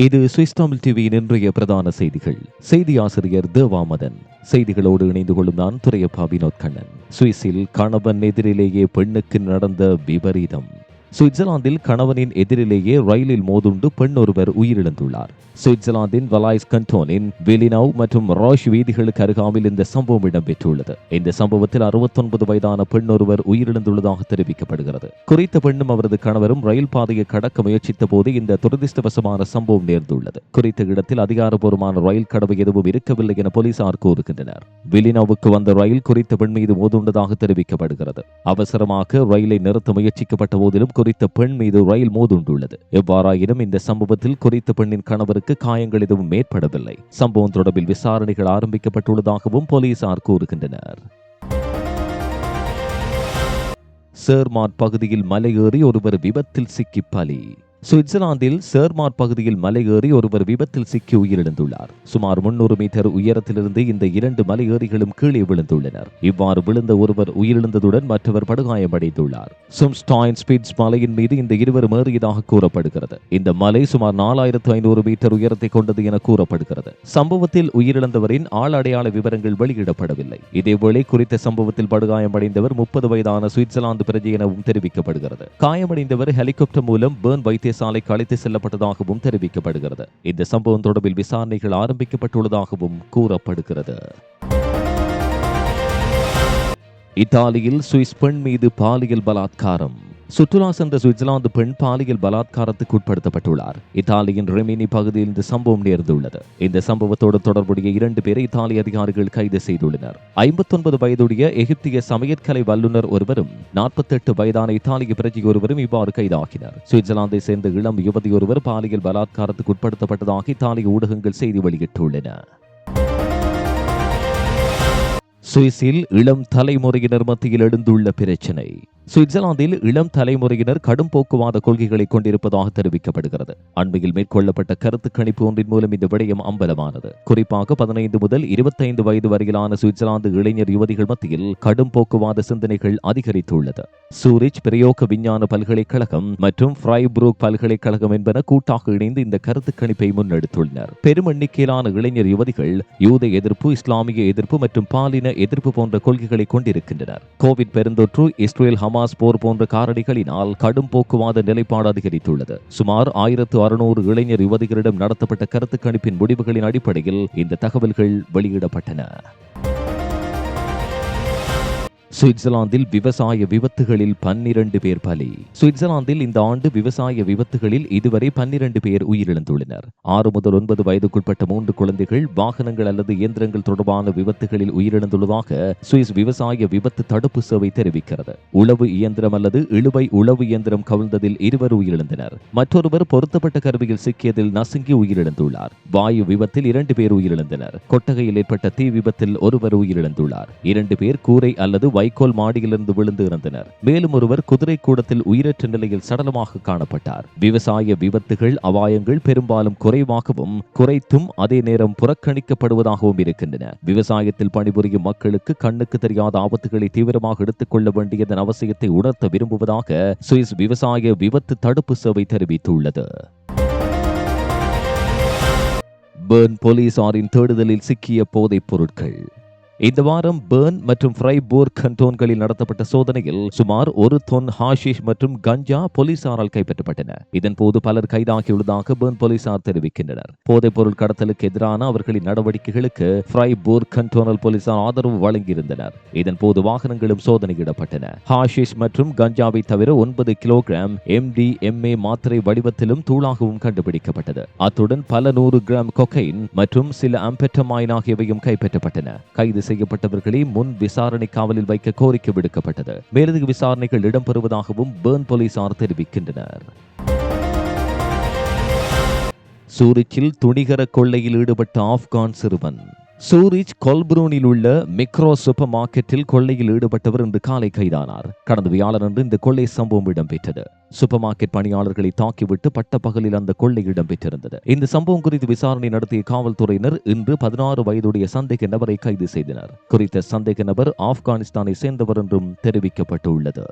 இது சுவிஸ் தமிழ் டிவியின் இன்றைய பிரதான செய்திகள். செய்தி ஆசிரியர் தேவாமதன். செய்திகளோடு இணைந்து கொள்ளும் நான் துரையப்பா வினோத் கண்ணன் சுவிஸில் கணவன் எதிரிலேயே பெண்ணுக்கு நடந்த விபரீதம். சுவிட்சர்லாந்தில் கணவனின் எதிரிலேயே ரயிலில் மோதுண்டு பெண் ஒருவர் உயிரிழந்துள்ளார். சுவிட்சர்லாந்தின் வலாய்ஸ் கண்டோனின் வெலினவ் மற்றும் ராஷ் வீதிகளுக்கு அருகாமையில் இந்த சம்பவம் இடம்பெற்றுள்ளது. இந்த சம்பவத்தில் அறுபத்தொன்பது வயதான பெண் ஒருவர் உயிரிழந்துள்ளதாக தெரிவிக்கப்படுகிறது. குறித்த பெண்ணும் அவரது கணவரும் ரயில் பாதையை கடக்க முயற்சித்த போது இந்த துரதிருஷ்டவசமான சம்பவம் நேர்ந்துள்ளது. குறித்த இடத்தில் அதிகாரப்பூர்வமான ரயில் கடவு எதுவும் இருக்கவில்லை என போலீசார் கூறுகின்றனர். வெலினாவுக்கு வந்த ரயில் குறித்த பெண் மீது மோதுண்டதாக தெரிவிக்கப்படுகிறது. அவசரமாக ரயிலை நிறுத்த முயற்சிக்கப்பட்ட போதிலும் குறித்த பெண் மீது ரயில் மோதுண்டுள்ளது. எவ்வாறாயினும் இந்த சம்பவத்தில் குறித்த பெண்ணின் கணவருக்கு காயங்கள் எதுவும் ஏற்படவில்லை. சம்பவம் தொடர்பில் விசாரணைகள் ஆரம்பிக்கப்பட்டுள்ளதாகவும் போலீசார் கூறுகின்றனர். சேர்மாட் பகுதியில் மலையேறி ஒருவர் விபத்தில் சிக்கி பலி. சுவிட்சர்லாந்தில் சேர்மார் பகுதியில் மலையேறி ஒருவர் விபத்தில் சிக்கி உயிரிழந்துள்ளார். சுமார் முன்னூறு மீட்டர் உயரத்திலிருந்து இந்த இரண்டு மலையேறிகளும் கீழே விழுந்துள்ளனர். இவ்வாறு விழுந்த ஒருவர் உயிரிழந்ததுடன் மற்றவர் படுகாயமடைந்துள்ளார். சும்ஸ்டாயின் ஸ்பீட்ஸ் மலையின் மீது இந்த இருவரும் ஏறியதாக கூறப்படுகிறது. இந்த மலை சுமார் நாலாயிரத்து ஐநூறு மீட்டர் உயரத்தை கொண்டது என கூறப்படுகிறது. சம்பவத்தில் உயிரிழந்தவரின் ஆள் அடையாள விவரங்கள் வெளியிடப்படவில்லை. இதேவேளை குறித்த சம்பவத்தில் படுகாயமடைந்தவர் முப்பது வயதான சுவிட்சர்லாந்து பிரஜை எனவும் தெரிவிக்கப்படுகிறது. காயமடைந்தவர் ஹெலிகாப்டர் மூலம் பேர்ன் வைத்தியசாலைக்கு அழைத்து செல்லப்பட்டதாகவும் தெரிவிக்கப்படுகிறது. இந்த சம்பவம் தொடர்பில் விசாரணைகள் ஆரம்பிக்கப்பட்டுள்ளதாகவும் கூறப்படுகிறது. இத்தாலியில் சுவிஸ் பெண் மீது பாலியல் பலாத்காரம். சுற்றுலா சென்ற சுவிட்சர்லாந்து பெண் பாலியல் பலாத்காரத்துக்கு உட்படுத்தப்பட்டுள்ளார். இத்தாலியின் ரெமினி பகுதியில் இந்த சம்பவம் நேர்ந்துள்ளது. இந்த சம்பவத்தோடு தொடர்புடைய இரண்டு பேரை இத்தாலி அதிகாரிகள் கைது செய்துள்ளனர். ஐம்பத்தொன்பது வயதுடைய எகிப்திய சமையற்கலை வல்லுநர் ஒருவரும் நாற்பத்தெட்டு வயதான இத்தாலிய பிரஜை ஒருவரும் இவ்வாறு கைதாகினர். சுவிட்சர்லாந்தை சேர்ந்த இளம் யுவதி ஒருவர் பாலியல் பலாத்காரத்துக்கு உட்படுத்தப்பட்டதாக இத்தாலிய ஊடகங்கள் செய்தி வெளியிட்டுள்ளன. சுவிஸில் இளம் தலைமுறையினர் மத்தியில் எழுந்துள்ள பிரச்சினை. சுவிட்சர்லாந்தில் இளம் தலைமுறையினர் கடும் போக்குவாத கொள்கைகளை கொண்டிருப்பதாக தெரிவிக்கப்படுகிறது. அண்மையில் மேற்கொள்ளப்பட்ட கருத்து கணிப்பு ஒன்றின் மூலம் இந்த விடயம் அம்பலமானது. குறிப்பாக பதினைந்து முதல் இருபத்தைந்து வயது வரையிலான சுவிட்சர்லாந்து இளைஞர் யுவதிகள் மத்தியில் கடும் போக்குவாத சிந்தனைகள் அதிகரித்துள்ளது. சூரிச் பிரயோக விஞ்ஞான பல்கலைக்கழகம் மற்றும் ஃப்ரைப்ரூக் பல்கலைக்கழகம் என்பன கூட்டாக இணைந்து இந்த கருத்து கணிப்பை முன்னெடுத்துள்ளனர். பெரும் எண்ணிக்கையிலான இளைஞர் யுவதிகள் யூத எதிர்ப்பு இஸ்லாமிய எதிர்ப்பு மற்றும் பாலின எதிர்ப்பு போன்ற கொள்கைகளை கொண்டிருக்கின்றனர். கோவிட் பெருந்தொற்று இஸ்ரேல் ஹமாஸ் போர் போன்ற காரணிகளினால் கடும் போக்குவாத நிலைப்பாடு அதிகரித்துள்ளது. சுமார் ஆயிரத்து அறுநூறு இளைஞர் யுவதிகளிடம் நடத்தப்பட்ட கருத்து கணிப்பின் முடிவுகளின் அடிப்படையில் இந்த தகவல்கள் வெளியிடப்பட்டன. சுவிட்சர்லாந்தில் விவசாய விபத்துகளில் பன்னிரண்டு பேர் பலி. சுவிட்சர்லாந்தில் இந்த ஆண்டு விவசாய விபத்துகளில் இதுவரை பன்னிரண்டு பேர் உயிரிழந்துள்ளனர். ஆறு முதல் ஒன்பது வயதுக்குட்பட்ட மூன்று குழந்தைகள் வாகனங்கள் அல்லது இயந்திரங்கள் தொடர்பான விபத்துகளில் உயிரிழந்துள்ளதாக சுவிஸ் விவசாய விபத்து தடுப்பு சேவை தெரிவிக்கிறது. உளவு இயந்திரம் அல்லது இழுவை உளவு இயந்திரம் கவிழ்ந்ததில் இருவர் உயிரிழந்தனர். மற்றொருவர் பொருத்தப்பட்ட கருவியில் சிக்கியதில் நசுங்கி உயிரிழந்துள்ளார். வாயு விபத்தில் இரண்டு பேர் உயிரிழந்தனர். கொட்டகையில் ஏற்பட்ட தீ விபத்தில் ஒருவர் உயிரிழந்துள்ளார். இரண்டு பேர் கூரை அல்லது வைக்கோல் மாடியிலிருந்து விழுந்து இருந்தனர் மேலும் ஒருவர் குதிரை கூடத்தில் உயிரற்ற நிலையில் சடலமாக காணப்பட்டார். விவசாய விபத்துகள் அபாயங்கள் பெரும்பாலும் குறைவாகவும் குறைத்தும் அதே நேரம் புறக்கணிக்கப்படுவதாகவும் இருக்கின்றன. விவசாயத்தில் பணிபுரியும் மக்களுக்கு கண்ணுக்கு தெரியாத ஆபத்துகளை தீவிரமாக எடுத்துக் கொள்ள வேண்டியதன் அவசியத்தை உணர்த்த விரும்புவதாக சுவிஸ் விவசாய விபத்து தடுப்பு சேவை தெரிவித்துள்ளது. பேர்ன் போலீசாரின் தேடுதலில் சிக்கிய போதைப் பொருட்கள். இந்த வாரம் பேர்ன் மற்றும் ஃப்ரைபோர்க் கண்டோன்களில் நடத்தப்பட்ட சோதனையில் சுமார் ஒரு தொன் ஹாஷிஷ் மற்றும் கஞ்சா போலீசாரால் கைப்பற்றப்பட்டன. இதன்போது பலர் கைதாகியுள்ளதாக பேர்ன் போலீசார் தெரிவிக்கின்றனர். போதைப் பொருள் கடத்தலுக்கு எதிரான அவர்களின் நடவடிக்கைகளுக்கு ஃப்ரைபோர்க் கண்டோனல் போலீசார் ஆதரவு வழங்கியிருந்தனர். இதன்போது வாகனங்களும் சோதனையிடப்பட்டன. ஹாஷிஷ் மற்றும் கஞ்சாவை தவிர ஒன்பது கிலோகிராம் எம்டி எம்ஏ மாத்திரை வடிவத்திலும் தூளாகவும் கண்டுபிடிக்கப்பட்டது. அத்துடன் பல நூறு கிராம் கொக்கைன் மற்றும் சில அம்பெட்டமாயின் ஆகியவையும் கைப்பற்றப்பட்டன. கைது செய்யப்பட்டவர்களை முன் விசாரணை காவலில் வைக்க கோரிக்கை விடுக்கப்பட்டது. மேலதிக விசாரணைகள் இடம்பெறுவதாகவும் பேர்ன் போலீசார் தெரிவிக்கின்றனர். சூரிச்சில் துணிகர கொள்ளையில் ஈடுபட்ட ஆப்கான் சிறுவன் சூரிச் கொல்புரூனில் உள்ள மிக்ரோ சூப்பர் மார்க்கெட்டில் கொள்ளையில் ஈடுபட்டவர் இன்று காலை கைதானார். கடந்த வியாழனன்று இந்த கொள்ளை சம்பவம் இடம்பெற்றது. சூப்பர் மார்க்கெட் பணியாளர்களை தாக்கிவிட்டு பட்ட பகலில் அந்த கொள்ளை இடம்பெற்றிருந்தது. இந்த சம்பவம் குறித்து விசாரணை நடத்திய காவல்துறையினர் இன்று பதினாறு வயதுடைய சந்தேக நபரை கைது செய்தனர். குறித்த சந்தேக நபர் ஆப்கானிஸ்தானை சேர்ந்தவர் என்றும் தெரிவிக்கப்பட்டுள்ளது.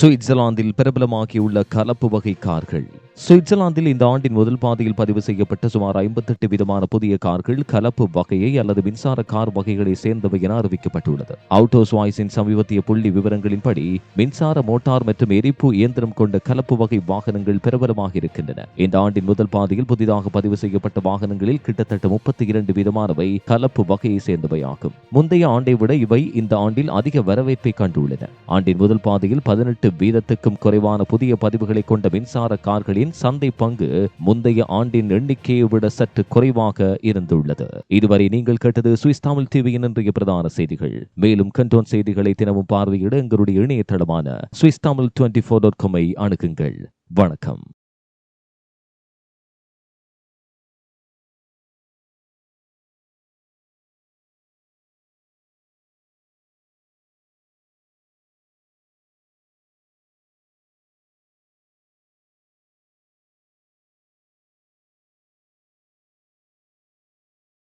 சுவிட்சர்லாந்தில் பிரபலமாகியுள்ள கலப்பு வகை கார்கள் சுவிட்சர்லாந்தில் இந்த ஆண்டின் முதல் பாதியில் பதிவு செய்யப்பட்ட சுமார் ஐம்பத்தெட்டு விதமான புதிய கார்கள் கலப்பு வகையை அல்லது மின்சார கார் வகைகளை சேர்ந்தவை என அறிவிக்கப்பட்டுள்ளது. அவுட்டோஸ் வாய்ஸின் சமீபத்திய புள்ளி விவரங்களின்படி மின்சார மோட்டார் மற்றும் எரிப்பு இயந்திரம் கொண்ட கலப்பு வகை வாகனங்கள் பிரபலமாக இருக்கின்றன. இந்த ஆண்டின் முதல் பாதியில் புதிதாக பதிவு செய்யப்பட்ட வாகனங்களில் கிட்டத்தட்ட முப்பத்தி இரண்டு விதமானவை கலப்பு வகையை சேர்ந்தவையாகும் முந்தைய ஆண்டை விட இவை இந்த ஆண்டில் அதிக வரவேற்பை கண்டுள்ளன. ஆண்டின் முதல் பாதியில் பதினெட்டு வீதத்துக்கும் குறைவான புதிய பதிவுகளை கொண்ட மின்சார நிறுவனங்களின் சந்தை பங்கு முந்தைய ஆண்டின் எண்ணிக்கையை விட சற்று குறைவாக இருந்துள்ளது. இதுவரை நீங்கள் கேட்டது சுவிஸ் தமிழ் டிவியின் இன்றைய பிரதான செய்திகள். மேலும் கண்டோன் செய்திகளை தினமும் பார்வையிட எங்களுடைய இணையதளமான Swiss Tamil twenty four dot காமை அணுகுங்கள். வணக்கம்.